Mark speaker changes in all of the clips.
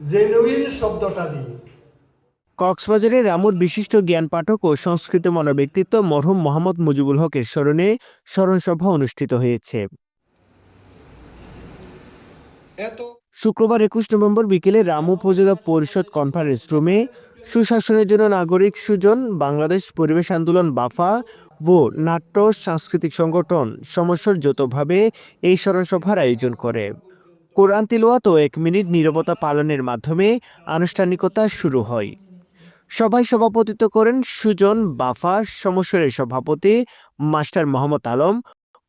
Speaker 1: Genuine শব্দটা দিয়ে।
Speaker 2: কক্সবাজারে রামুর বিশিষ্ট জ্ঞান পাঠক ও সংস্কৃত মনোব্যক্তিত্ব মরহুম মোহাম্মদ মুজিবুল হকের স্মরণে স্মরণসভা অনুষ্ঠিত হয়েছে। শুক্রবার একুশ নভেম্বর বিকেলে রামু উপজেলা পরিষদ কনফারেন্স রুমে সুশাসনের জন্য নাগরিক সুজন বাংলাদেশ পরিবেশ আন্দোলন বাফা ও নাট্য সাংস্কৃতিক সংগঠন সমস্যার যৌথভাবে এই স্মরণসভার আয়োজন করে। কোরআন তিলওয়াত ও এক মিনিট নীরবতা পালনের মাধ্যমে আনুষ্ঠানিকতা শুরু হয়। সভায় সভাপতিত্ব করেন সুজন বাফা সমস্বরের সভাপতি মাস্টার মোহাম্মদ আলম।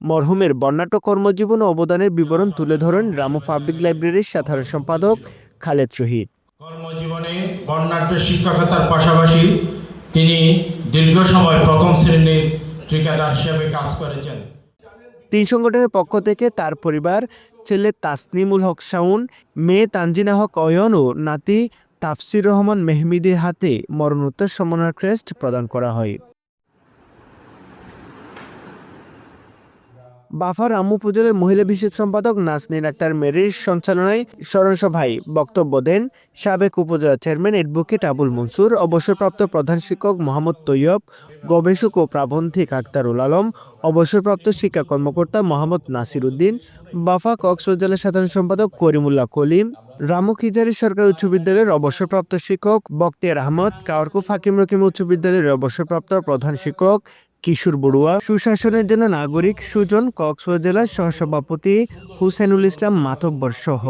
Speaker 2: মরহুমের বর্ণাঢ্য কর্মজীবন ও অবদানের বিবরণ তুলে ধরেন রামু পাবলিক লাইব্রেরির সাধারণ সম্পাদক খালেদ শহীদ।
Speaker 3: কর্মজীবনে বর্ণাঢ্য শিক্ষকতার পাশাপাশি তিনি দীর্ঘ সময় প্রথম শ্রেণির ঠিকাদার হিসেবে কাজ করেছেন।
Speaker 2: তিন সংগঠনের পক্ষ থেকে তার পরিবার, ছেলে তাসনিমুল হক শাউন মেয়ে তানজিনা হক অয়ন ও নাতি তাফসির রহমান মেহমিদের হাতে মরণোত্তর সম্মাননা ক্রেস্ট প্রদান করা হয়। বাফার রামু উপজেলার মহিলা বিশেষ সম্পাদক নাসনিন আক্তার মেরির সঞ্চালনায় স্মরণসভায় বক্তব্য দেন সাবেক উপজেলা চেয়ারম্যান অ্যাডভোকেট আবুল মনসুর, অবসরপ্রাপ্ত প্রধান শিক্ষক মোহাম্মদ তৈয়ব, গবেষক ও প্রাবন্ধিক আক্তারুল আলম, অবসরপ্রাপ্ত শিক্ষা কর্মকর্তা মোহাম্মদ নাসির উদ্দিন, বাফা কক্সবাজারের সাধারণ সম্পাদক করিমুল্লাহ কলিম, রামু খিজারি সরকারি উচ্চ বিদ্যালয়ের অবসরপ্রাপ্ত শিক্ষক বক্তিয়ার আহমদ কাওয়ারকুফ হাকিম রকিম উচ্চ বিদ্যালয়ের অবসরপ্রাপ্ত প্রধান শিক্ষক কিশোর বড়ুয়া। সুশাসনের জন্য নাগরিক সুজন কক্সবাজার জেলার সহসভাপতি হুসেনুল ইসলাম মাতব্বর সহ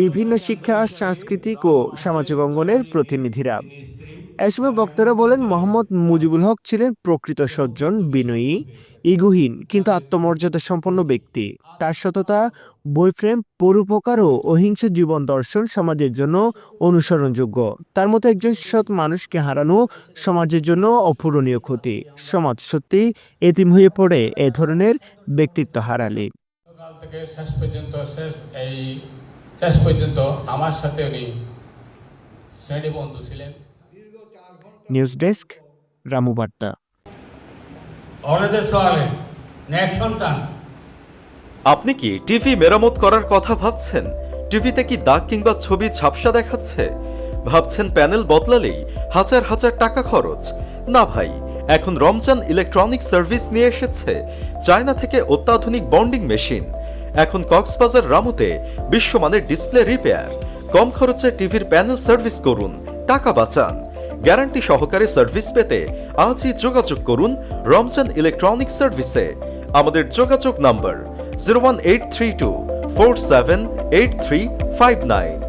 Speaker 2: বিভিন্ন শিক্ষা, সাংস্কৃতিক ও সামাজিক অঙ্গনের প্রতিনিধিরা। এ সময় বক্তারা বলেন, মোহাম্মদ মুজিবুল হক ছিলেন প্রকৃত সজ্জন, বিনয়ী, ইগুহীন, কিন্তু আত্মমর্যাদা সম্পন্ন ব্যক্তি। তার সততা বইফ্রেম পরোপকার ও অহিংস জীবন দর্শন সমাজের জন্য অনুসরণযোগ্য। তার মতো একজন সৎ মানুষকে হারানো সমাজের জন্য অপূরণীয় ক্ষতি। সমাজ সত্যি এতিম হয়ে পড়ে এ ধরনের ব্যক্তিত্ব হারালে।
Speaker 4: শেষ পর্যন্ত আমার সাথে উনি শ্রেণি বন্ধু ছিলেন।
Speaker 2: নিউজ ডেস্ক রামু বার্তা।
Speaker 5: আপনি কি টিভি মেরামত করার কথা ভাবছেন? টিভিতে কি দাগ কিংবা ছবি ঝাপসা দেখাচ্ছে? ভাবছেন প্যানেল বদলালেই হাজার হাজার টাকা খরচ? না ভাই এখন রমজান ইলেকট্রনিক সার্ভিস নিয়ে এসেছে চায়না থেকে অত্যাধুনিক বন্ডিং মেশিন। এখন কক্সবাজার রামুতে বিশ্বমানের ডিসপ্লে রিপেয়ার। কম খরচে টিভির প্যানেল সার্ভিস করুন টাকা বাঁচান। গ্যারান্টি সহকারে সার্ভিস পেতে আজই যোগাযোগ করুন রমজান ইলেকট্রনিক সার্ভিসে। আমাদের যোগাযোগ number zero one eight three two four seven eight three five nine.